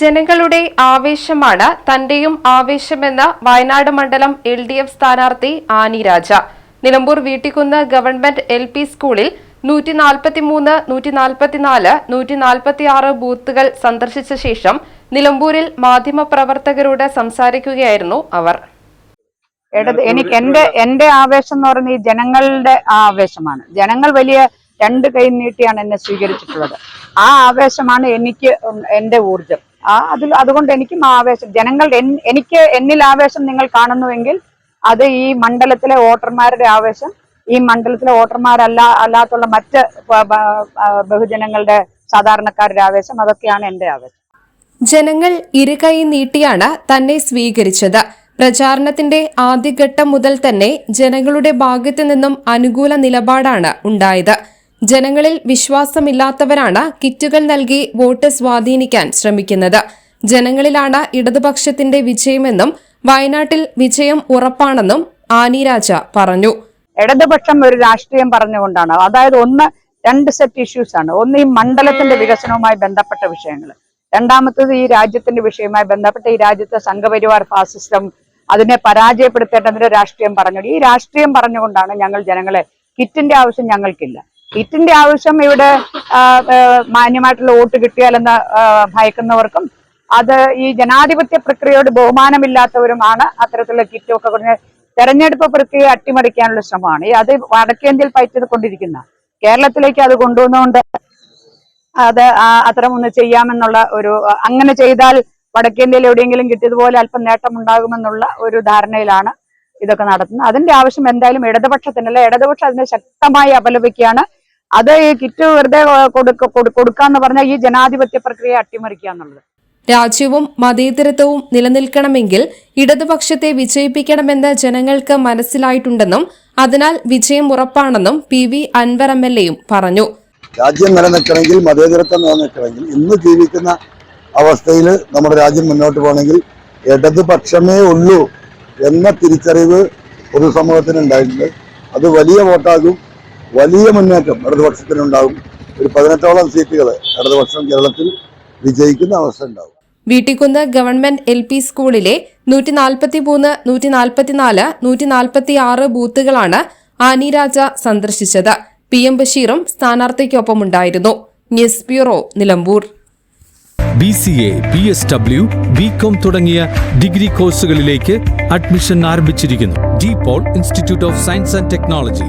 ജനങ്ങളുടെ ആവേശമാണ് തന്റെയും ആവേശമെന്ന് വയനാട് മണ്ഡലം എൽ ഡി എഫ് സ്ഥാനാർത്ഥി Annie Raja. Nilambur Veettikkunnu government L P സ്കൂളിൽ നൂറ്റി നാൽപ്പത്തിമൂന്ന് നൂറ്റി നാൽപ്പത്തിനാല് നൂറ്റി നാൽപ്പത്തിയാറ് ബൂത്തുകൾ സന്ദർശിച്ച ശേഷം നിലമ്പൂരിൽ മാധ്യമപ്രവർത്തകരോട് സംസാരിക്കുകയായിരുന്നു അവർ. എനിക്ക് എന്റെ എന്റെ ആവേശം എന്ന് പറയുന്നത് ഈ ജനങ്ങളുടെ ആ ആവേശമാണ്. ജനങ്ങൾ വലിയ രണ്ട് കൈ നീട്ടിയാണ് എന്നെ സ്വീകരിച്ചിട്ടുള്ളത്. ആ ആവേശമാണ് എനിക്ക് എന്റെ ഊർജം ആ അതിൽ അതുകൊണ്ട് എനിക്കും ആവേശം. ജനങ്ങൾ എനിക്ക് എന്നിൽ ആവേശം നിങ്ങൾ കാണുന്നുവെങ്കിൽ അത് ഈ മണ്ഡലത്തിലെ വോട്ടർമാരുടെ ആവേശം ഈ മണ്ഡലത്തിലെ വോട്ടർമാരല്ല അല്ലാത്തുള്ള മറ്റ് ബഹുജനങ്ങളുടെ സാധാരണക്കാരുടെ ആവേശം അതൊക്കെയാണ് എന്റെ ആവേശം. ജനങ്ങൾ ഇരുകൈ നീട്ടിയാണ് തന്നെ സ്വീകരിച്ചത്. പ്രചാരണത്തിന്റെ ആദ്യഘട്ടം മുതൽ തന്നെ ജനങ്ങളുടെ ഭാഗത്തു നിന്നും അനുകൂല നിലപാടാണ് ഉണ്ടായത്. ജനങ്ങളിൽ വിശ്വാസമില്ലാത്തവരാണ് കിറ്റുകൾ നൽകി വോട്ട് സ്വാധീനിക്കാൻ ശ്രമിക്കുന്നത്. ജനങ്ങളിലാണ് ഇടതുപക്ഷത്തിന്റെ വിജയമെന്നും വയനാട്ടിൽ വിജയം ഉറപ്പാണെന്നും ആനിരാജ പറഞ്ഞു. ഇടതുപക്ഷം ഒരു രാഷ്ട്രീയം പറഞ്ഞുകൊണ്ടാണ്. അതായത് ഒന്ന് രണ്ട് സെറ്റ് ഇഷ്യൂസ് ആണ്. ഒന്ന് ഈ മണ്ഡലത്തിന്റെ വികസനവുമായി ബന്ധപ്പെട്ട വിഷയങ്ങൾ രണ്ടാമത്തത് ഈ രാജ്യത്തിന്റെ വിഷയവുമായി ബന്ധപ്പെട്ട ഈ രാജ്യത്തെ സംഘപരിവാർ ഫാസിസ്റ്റം അതിനെ പരാജയപ്പെടുത്തേണ്ടതിന്റെ രാഷ്ട്രീയം പറഞ്ഞു ഈ രാഷ്ട്രീയം പറഞ്ഞുകൊണ്ടാണ് ഞങ്ങൾ ജനങ്ങളെ കിറ്റിന്റെ ആവശ്യം ഞങ്ങൾക്കില്ല. കിറ്റിന്റെ ആവശ്യം ഇവിടെ മാന്യമായിട്ടുള്ള വോട്ട് കിട്ടിയാലെന്ന് ഭയക്കുന്നവർക്കും അത് ഈ ജനാധിപത്യ പ്രക്രിയയോട് ബഹുമാനമില്ലാത്തവരുമാണ് അത്തരത്തിലുള്ള കിറ്റൊക്കെ കൊടുത്ത് തെരഞ്ഞെടുപ്പ് പ്രക്രിയ അട്ടിമറിക്കാനുള്ള ശ്രമമാണ്. ഈ അത് വടക്കേന്ത്യയിൽ പയറ്റത് കൊണ്ടിരിക്കുന്ന കേരളത്തിലേക്ക് അത് കൊണ്ടുവന്നുകൊണ്ട് അത് അത്തരം ഒന്ന് ചെയ്യാമെന്നുള്ള ഒരു അങ്ങനെ ചെയ്താൽ വടക്കേന്ത്യയിൽ എവിടെയെങ്കിലും കിട്ടിയതുപോലെ അല്പം നേട്ടമുണ്ടാകുമെന്നുള്ള ഒരു ധാരണയിലാണ് ഇതൊക്കെ നടത്തുന്നത്. അതിന്റെ ആവശ്യം എന്തായാലും ഇടതുപക്ഷത്തിനല്ല. ഇടതുപക്ഷം അതിനെ ശക്തമായി അപലപിക്കുകയാണ്. അത് ഈ കിറ്റ് വെറുതെ കൊടുക്ക കൊടു- കൊടുക്കാന്ന് പറഞ്ഞാൽ ഈ ജനാധിപത്യ പ്രക്രിയ അട്ടിമറിക്കുക എന്നുള്ളത് രാജ്യവും മതേതരത്വവും നിലനിൽക്കണമെങ്കിൽ ഇടതുപക്ഷത്തെ വിജയിപ്പിക്കണമെന്ന് ജനങ്ങൾക്ക് മനസ്സിലായിട്ടുണ്ടെന്നും അതിനാൽ വിജയം ഉറപ്പാണെന്നും P V Anvar M L എയും പറഞ്ഞു. രാജ്യം നിലനിൽക്കണമെങ്കിൽ മതേതരത്വം നിലനിൽക്കണമെങ്കിൽ ഇന്ന് ജീവിക്കുന്ന അവസ്ഥയിൽ നമ്മുടെ രാജ്യം മുന്നോട്ട് പോകണമെങ്കിൽ ഇടതുപക്ഷമേ ഉള്ളൂ എന്ന തിരിച്ചറിവ് പൊതുസമൂഹത്തിന് ഉണ്ടായിട്ടുണ്ട് അത് വലിയ വോട്ടാകും. വലിയ മുന്നേറ്റം ഇടതുപക്ഷത്തിനുണ്ടാകും. ഒരു പതിനെട്ടോളം സീറ്റുകൾ ഇടതുപക്ഷം കേരളത്തിൽ വിജയിക്കുന്ന അവസ്ഥ ഉണ്ടാവും വീട്ടിക്കുന്ന് ഗവൺമെന്റ് എൽ പി സ്കൂളിലെ നൂറ്റി നാൽപ്പത്തി മൂന്ന് നൂറ്റി നാൽപ്പത്തിനാല് നൂറ്റി നാൽപ്പത്തി ആറ് ബൂത്തുകളാണ് ആനിരാജ സന്ദർശിച്ചത്. പി എം ബഷീറും സ്ഥാനാർത്ഥിക്കൊപ്പമുണ്ടായിരുന്നു. News bureau Nilambur. B C A B S W B com തുടങ്ങിയ ഡിഗ്രി കോഴ്സുകളിലേക്ക് അഡ്മിഷൻ ആരംഭിച്ചിരിക്കുന്നു. De Paul institute of science and technology.